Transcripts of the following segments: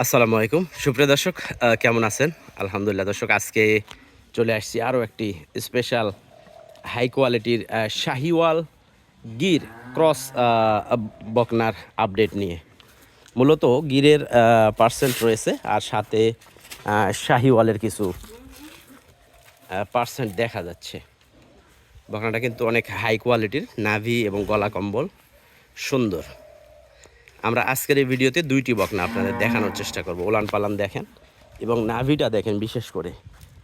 আসসালামু আলাইকুম। সুপ্রিয় দর্শক কেমন আছেন? আলহামদুলিল্লাহ দর্শক, আজকে চলে আসছি আরও একটি স্পেশাল হাই কোয়ালিটির শাহিওয়াল গির ক্রস বকনার আপডেট নিয়ে। মূলত গিরের পার্সেন্ট রয়েছে আর সাথে শাহিওয়ালের কিছু পার্সেন্ট দেখা যাচ্ছে। বকনাটা কিন্তু অনেক হাই কোয়ালিটির নাভি এবং গলা কম্বল, সুন্দর। আমরা আজকের এই ভিডিওতে দুইটি বকনা আপনাদের দেখানোর চেষ্টা করব। ওলান পালান দেখেন এবং নাভিটা দেখেন বিশেষ করে।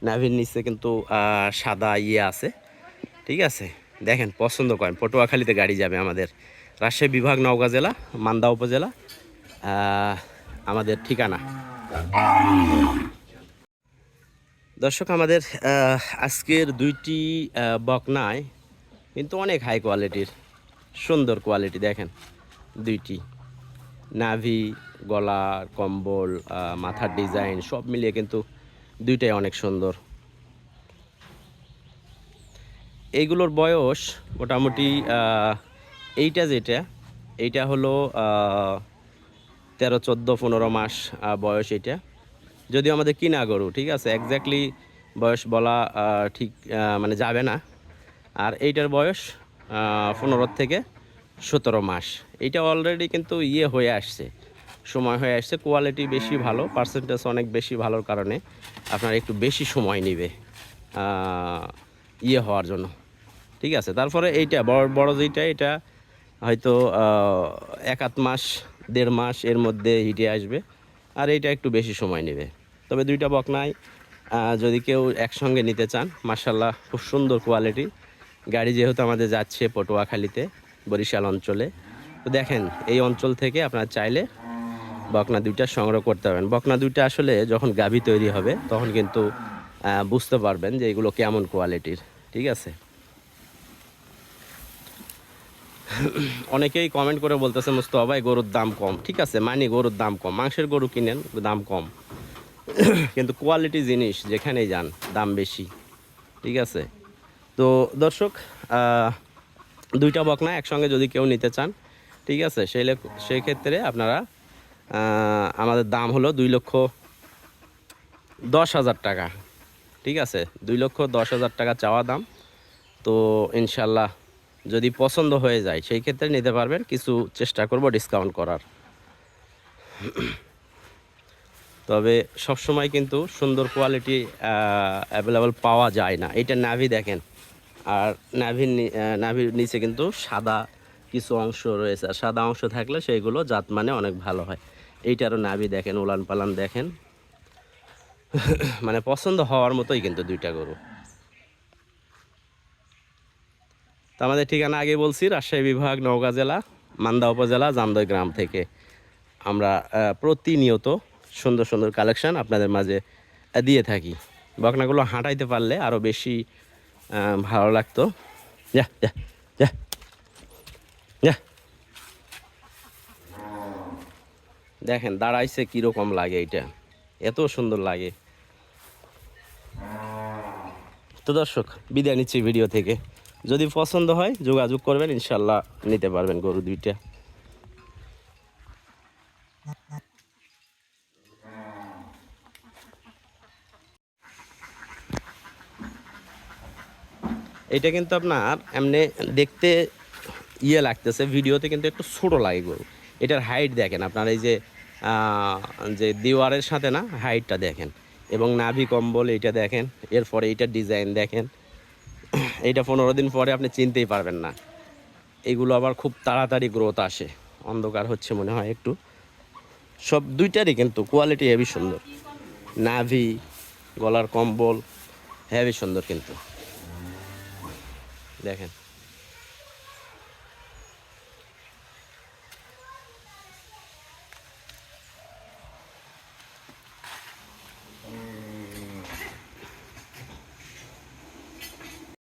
নাভির নিচে কিন্তু সাদা ইয়ে আছে। ঠিক আছে? দেখেন, পছন্দ করেন। পটুয়াখালীতে গাড়ি যাবে আমাদের রাজশাহী বিভাগ, নওগাঁ জেলা, মান্দা উপজেলা আমাদের ঠিকানা। দর্শক, আমাদের আজকের দুইটি বকনায় কিন্তু অনেক হাই কোয়ালিটির সুন্দর কোয়ালিটি দেখেন, দুইটি। নাভি, গলা, কম্বল মাথার ডিজাইন, সব মিলিয়ে কিন্তু দুইটাই অনেক সুন্দর। এইগুলোর বয়স মোটামুটি এইটা যেটা, এইটা হলো তেরো, চোদ্দ, পনেরো মাস বয়স এটা। যদিও আমাদের কিনা গরু, ঠিক আছে? এক্স্যাক্টলি বয়স বলা ঠিক মানে যাবে না। আর এইটার বয়স পনেরো থেকে সতেরো মাস। এইটা অলরেডি কিন্তু ইয়ে হয়ে আসছে। সময় হয়ে আসছে কোয়ালিটি বেশি ভালো পার্সেন্টেজ অনেক বেশি ভালোর কারণে আপনার একটু বেশি সময় নেবে ইয়ে হওয়ার জন্য। ঠিক আছে? তারপরে এইটা বড় বড় যেইটা এটা হয়তো এক আধ মাস দেড় মাস এর মধ্যে হিটে আসবে আর এইটা একটু বেশি সময় নেবে। তবে দুইটা বকনাই আহ, যদি কেউ একসঙ্গে নিতে চান মার্শাল্লাহ খুব সুন্দর কোয়ালিটি গাড়ি যেহেতু আমাদের যাচ্ছে পটুয়াখালীতে বরিশাল অঞ্চলে। তো দেখেন, এই অঞ্চল থেকে আপনারা চাইলে বকনা দুইটা সংগ্রহ করতে পারবেন। বকনা দুইটা আসলে যখন গাভী তৈরি হবে, তখন কিন্তু বুঝতে পারবেন যে এগুলো কেমন কোয়ালিটির, ঠিক আছে? অনেকেই কমেন্ট করে বলতেছে, মুস্তফা ভাই গরুর দাম কম। ঠিক আছে, মানি গরুর দাম কম, মাংসের গরু কিনেন, দাম কম। কিন্তু কোয়ালিটি জিনিস যেখানেই যান, দাম বেশি, ঠিক আছে? তো দর্শক দুইটা বক বকনা একসঙ্গে যদি কেউ নিতে চান, ঠিক আছে? সেই সেই ক্ষেত্রে আপনারা আমাদের দাম হলো দুই লক্ষ দশ হাজার টাকা, ঠিক আছে? দুই লক্ষ দশ হাজার টাকা চাওয়া দাম। তো ইনশাল্লাহ যদি পছন্দ হয়ে যায়, সেই ক্ষেত্রে নিতে পারবেন। কিছু চেষ্টা করব ডিসকাউন্ট করার। তবে সবসময় কিন্তু সুন্দর কোয়ালিটি অ্যাভেলেবল পাওয়া যায় না। এটা নাভি দেখেন। আর নাভির নাভির নিচে কিন্তু সাদা কিছু অংশ রয়েছে। আর সাদা অংশ থাকলে সেইগুলো জাত মানে অনেক ভালো হয়। এইটারও নাভি দেখেন, উলান পালান দেখেন। মানে পছন্দ হওয়ার মতোই কিন্তু দুইটা গরু। তো আমাদের ঠিকানা আগে বলছি, রাজশাহী বিভাগ, নওগাঁ জেলা, মান্দা উপজেলা, জামদই গ্রাম থেকে। আমরা প্রতিনিয়ত সুন্দর সুন্দর কালেকশন আপনাদের মাঝে দিয়ে থাকি। বকনাগুলো হাঁটাইতে পারলে আরও বেশি ভালো লাগতো। দেখেন, দাঁড়াইছে কীরকম লাগে এটা এত সুন্দর লাগে। তো দর্শক, বিদায় নিচ্ছি ভিডিও থেকে। যদি পছন্দ হয়, যোগাযোগ করবেন, ইনশাল্লাহ নিতে পারবেন গরু দুইটা। এটা কিন্তু আপনার এমনি দেখতে ইয়ে লাগতেছে, ভিডিওতে কিন্তু একটু ছোটো লাগে গরু। এটার হাইট দেখেন আপনার, এই যে যে দেওয়ারের সাথে না হাইটটা দেখেন এবং নাভি কম্বল এইটা দেখেন, এরপরে এইটার ডিজাইন দেখেন। এইটা পনেরো দিন পরে আপনি চিনতেই পারবেন না। এগুলো আবার খুব তাড়াতাড়ি গ্রোথ আসে, অন্ধকার হচ্ছে মনে হয় একটু। সব দুইটারই কিন্তু কোয়ালিটি হেভি সুন্দর। নাভি, গলার কম্বল হেভি সুন্দর কিন্তু। দেখেন।